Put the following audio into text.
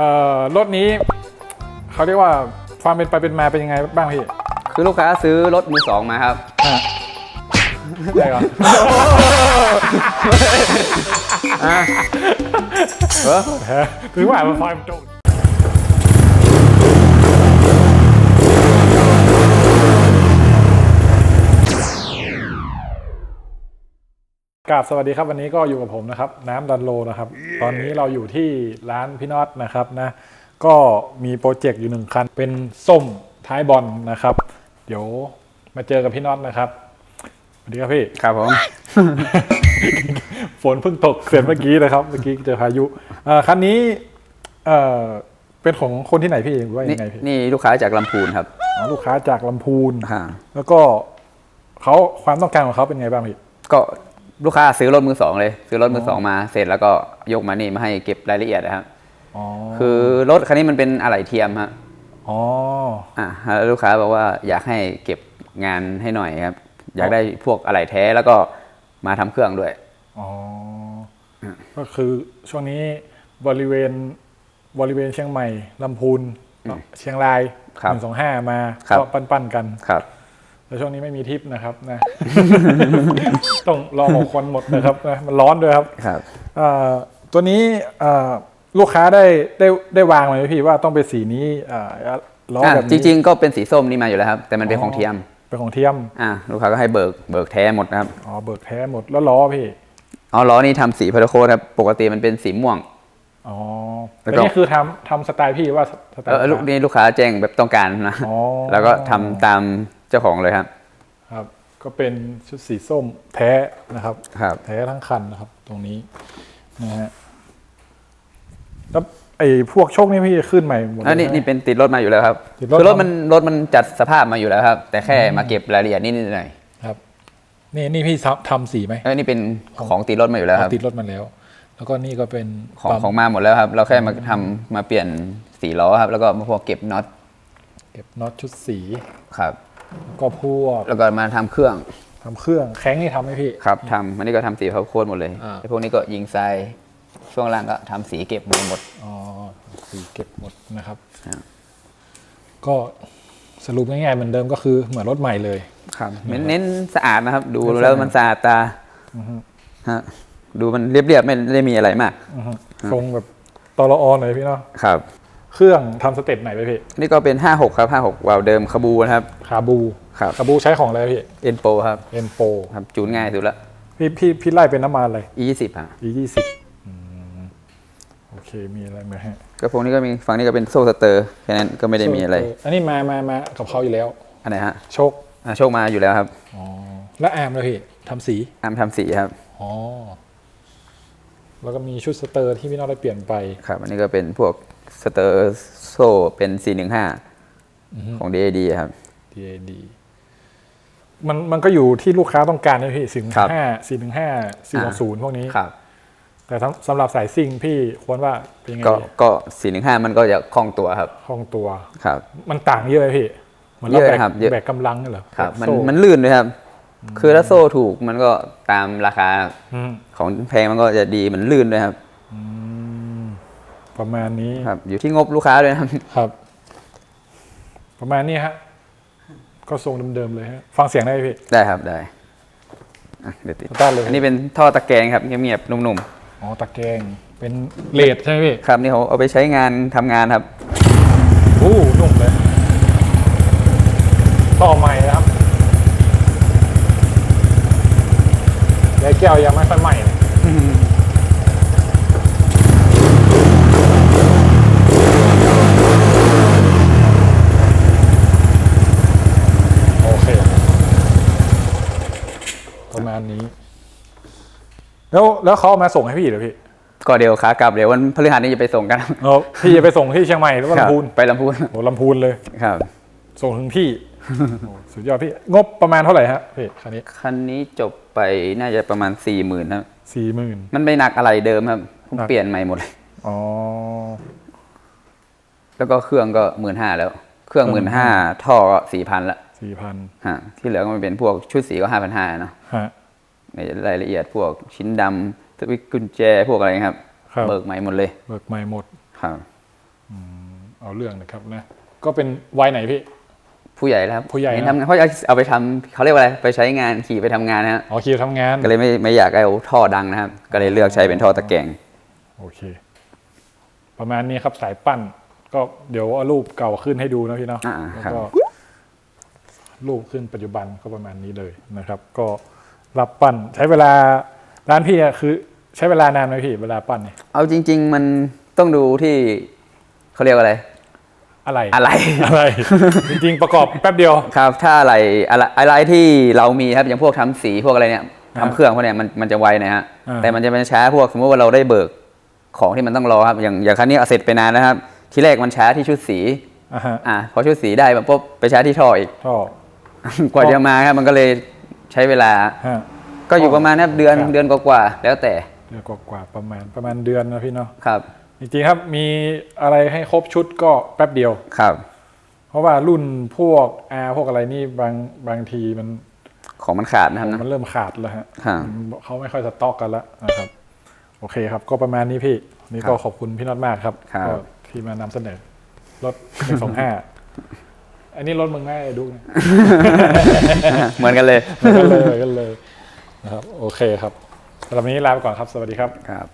เอ่อรถนี้เขาเรียกว่าความเป็นไปเป็นมาเป็นยังไงบ้างพี่คือลูกค้าซื้อรถมือสองมาครับ อะได้ก่อนอะเออถือว่ามันไฟมันโดน กราบสวัสดีครับวันนี้ก็อยู่กับผมนะครับน้ำดันโลนะครับ ตอนนี้เราอยู่ที่ร้านพี่น็อตนะครับนะก็มีโปรเจกต์อยู่หนึ่งคัน เป็นส้มท้ายบอลนะครับ เดี๋ยวมาเจอกับพี่น็อตนะครับสวัสดีครับพี่ครับผม ฝนเพิ่งตกเสร็จเมื่อกี้นะครับ เมื่อกี้เจอพายุเอ่อคันนี้เอ่อเป็นของคนที่ไหนพี่หรือว่านี่ยังไงพี่นี่ลูกค้าจากลำพูนครับอ๋อลูกค้าจากลำพูนอ่าแล้วก็เขาความต้องการของเขาเป็นไงบ้างพี่ก็ ลูกค้าซื้อรถมือสองเลย ซื้อรถมือสองมาเสร็จแล้วก็ยกมานี่มาให้เก็บรายละเอียดนะครับอ๋อคือรถคันนี้มันเป็นอะไหล่เทียมฮะอ๋ออ่าแล้วลูกค้าบอกว่าอยากให้เก็บงานให้หน่อยครับ อยากได้พวกอะไหล่แท้แล้วก็มาทำเครื่องด้วยอ๋อก็คือช่วงนี้บริเวณบริเวณเชียงใหม่ลำพูนเชียงรายครับหนึ่งสองห้ามาครับก็ปั้นๆกันครับ แต่ช่วงนี้ไม่มีทิปนะครับนะ ต้องรอหมกควันหมดนะครับนะมันร้อนด้วยครับครับเอ่อตัวนี้เอ่อลูกค้าได้ได้ได้วางไว้ไหมพี่ว่าต้องเป็นสีนี้เอ่อล้ออะแบบจนี้ริงๆก็เป็นสีส้มนี่มาอยู่แล้วครับ แต่มันเป็นอ๋อของเทียมเป็นของเทียมอ่าลูกค้าก็ให้เบิกเบิกแท้หมดนะครับอ๋อเบิกแท้หมดแล้วล้อพี่เอาล้อนี่ทำสีพาราโคตครับปกติมันเป็นสีม่วงอ๋อแล้แต่วก็นี่คือทำทำสไตล์พี่ว่าสไตล์เออลูกนี่ลูกค้าแจ้งแบบต้องการนะอ๋อแล้วก็ทำตาม เจ้าของเลยครับ ครับ ก็เป็นชุดสีส้มแท้นะครับ ครับ แท้ทั้งคันนะครับ ตรงนี้นะฮะแล้วไอ้พวกโชคนี่พี่ขึ้นใหม่หมดเลยอันนี้ใช่ไหมนี่เป็นติดรถมาอยู่แล้วครับติดรถคือรถทำมันรถมันจัดสภาพมาอยู่แล้วครับ แต่แค่มาเก็บรายละเอียดนิดๆหน่อยครับ นี่นี่พี่ทำทำสีไหมๆเออนี่เป็นของติดรถมาอยู่แล้วครับติดรถมาแล้ว แล้วก็นี่ก็เป็นของปั๊มของมาหมดแล้วครับ เราแค่มาทำมาเปลี่ยนสีล้อครับ แล้วก็มาพวกเก็บน็อตเก็บน็อตชุดสีครับแล้ว ก็พวกแล้วก็มาทำเครื่องทำเครื่องแข้งนี่ทำไหมพี่ ครับทำอันนี้ก็ทำสีพาราโคตหมดเลยอ่า ไอ้พวกนี้ก็ยิงทรายช่วงล่างก็ทำสีเก็บมาหมด อ๋อสีเก็บหมดนะครับ ครับ ก็สรุปง่ายๆเหมือนเดิมก็คือเหมือนรถใหม่เลย ครับเน้นเน้นสะอาดนะครับ ดูเน้นสะอาด แล้วมันสะอาดตาฮะดูมันเรียบๆไม่ได้มีอะไรมากอือฮึทรงแบบตอรอหน่อยพี่เนาะครับ เครื่องทำสเต็ปไหนไปพี่นี่ก็เป็น 56 ครับ 56วาล์วเดิมคาบูนะครับ คาบูครับ คาบูใช้ของอะไรพี่เอ็นโปครับเอ็นโปครับจูนง่ายสุดละพี่พี่พี่ไล่เป็นน้ำมันอะไร E 20 ฮะ E ยี่สิบโอเคมีอะไรไหมฮะก็พวกนี้ก็มีฝั่งนี้ก็เป็นโซ่สเตอร์แค่นั้นก็ไม่ได้มีอะไร อันนี้มามามากับเขาอยู่แล้ว อันไหนฮะโชคอะโชคมาอยู่แล้วครับอ๋อแล้วอาร์มเลยพี่ทำสีอามทำสีครับอ๋อแล้วก็มีชุดสเตอร์ที่พี่น้องได้เปลี่ยนไปครับ อันนี้ก็เป็นพวก สเตอร์โซ่เป็น 415 ของ DAD ครับ DAD มันมันก็อยู่ที่ลูกค้าต้องการนะพี่สี่ครับห้าสี่หนึ่งห้าสี่สองศูนย์พวกนี้ครับ แต่สำสำหรับสายซิ่งพี่ควรว่าเป็นยังไงก็ดีก็415มันก็จะคล่องตัวครับคล่องตัวครับ มันต่างเยอะไหมพี่เหมือนเราเยอะแบกครับเยอะแบกกำลังนี่เหรอครับ มันแบกโซ่มันลื่นเลยครับ คือถ้าโซ่ถูกมันก็ตามราคาอืมของแพงมันก็จะดีมันลื่นด้วยครับ ประมาณนี้ครับ อยู่ที่งบลูกค้าด้วยนะครับครับ ประมาณนี้ฮะ ก็ทรงเดิมๆเลยฮะ ฟังเสียงได้ไหมพี่ ได้ครับได้อะเดี๋ยวติดสตาร์ทเลย อันนี้เป็นท่อตะแกรงครับเงียบๆนุ่มอ๋อตะแกรงเป็นเลดใช่ไหมพี่ ๆครับนี่เขาเอาไปใช้งานทำงานครับ โอ้นุ่มเลย ต่อใหม่นะครับยายแก้วยังไม่ค่อยใหม่เลยโอเค ประมาณนี้ แล้วแล้วเขาเอามาส่งให้พี่เหรอพี่ก็เดี๋ยวขากลับเดี๋ยววันพฤหัสนี้จะไปส่งกันครับเออพี่จะไปส่งที่เชียงใหม่หรือว่าลำพูนครับไปลำพูนโอ้ลำพูนเลยครับ ส่งถึงที่โอ้สุดยอดพี่ งบประมาณเท่าไหร่ฮะพี่คันนี้คันนี้จบไปน่าจะประมาณ4ี่หมื่นครับสี่หมื่นมันไม่หนักอะไรเดิมครับผมหนักเปลี่ยนใหม่หมดเลยอ๋อแล้วก็เครื่องก็หมื่นห้าแล้ว เครื่องหมื่นห้าท่อก็สี่พันละสี่พันฮะที่เหลือก็มันเป็นพวกชุดสีก็ห้าพันห้าเนาะฮะ ในรายละเอียดพวกชิ้นดำสวิตช์กุญแจพวกอะไรครับ ครับ เบิกใหม่หมดเลย เบิกใหม่หมดครับเอาเรื่องนะครับนะ ก็เป็นวัยไหนพี่ ผู้ใหญ่แล้วครับผู้ใหญ่เนนะทำงานเพราะเอาไปทำเขาเรียกว่าอะไรไปใช้งานขี่ไปทำงานนะฮะอ๋อคิวทำงาน ก็เลยไม่ไม่อยากเอาท่อดังนะครับ ก็เลยเลือกใช้เป็นท่อตะแกรงโอเค ประมาณนี้ครับสายปั้น ก็เดี๋ยวเอารูปเก่าขึ้นให้ดูนะพี่เนาะอ่าแล้วครับ ก็รูปขึ้นปัจจุบันก็ประมาณนี้เลยนะครับ ก็ รับปั้นใช้เวลาร้านพี่อะคือใช้เวลานานไหมพี่เวลาปั้นเนี่ยเอาจริง ๆ มันต้องดูที่เขาเรียกว่าอะไร อะไรอะไร อะไร จริงๆประกอบแป๊บเดียว ครับถ้าอะไรอะไรอะไรที่เรามีครับอย่างพวกทำสีพวกอะไรเนี่ยอ่าทำเครื่องพวกเนี้ยมันมันจะไวนะฮะอ่า แต่มันจะเป็นช้าพวกสมมติว่าเราได้เบิกของที่มันต้องรอครับอย่างอย่างครั้งนี้เอาเสร็จไปนานนะครับ ทีแรกมันช้าที่ชุดสีอะฮะอ่าพอชุดสีได้มันปุ๊บไปช้าที่ท่ออีกก็กว่าจะมาครับมันก็เลย ใช้เวลา ฮะก็อยู่ประมาณนะครับเดือนครับเดือนกว่าๆแล้วแต่เดือนกว่าๆประมาณประมาณเดือนนะพี่เนาะครับจริงๆครับมีอะไรให้ครบชุดก็แป๊บเดียว ครับ เพราะว่ารุ่นพวก R พวกอะไรนี่บางบางทีมันของมันขาดนะครับนะ มันเริ่มขาดแล้วฮะครับ เขาไม่ค่อยสต็อกกันแล้วนะครับ โอเคครับ ก็ประมาณนี้พี่นี่ก็ขอบคุณพี่น็อตมากครับครับ ก็ที่มานำเสนอรถหนึ่งส องห้าอันนี้รถมึงง่ายดูนะเหมือนกันเลยกันเลยกันเลยนะครับโอเคครับสำหรับวันนี้ลาไปก่อนครับ สวัสดีครับครับ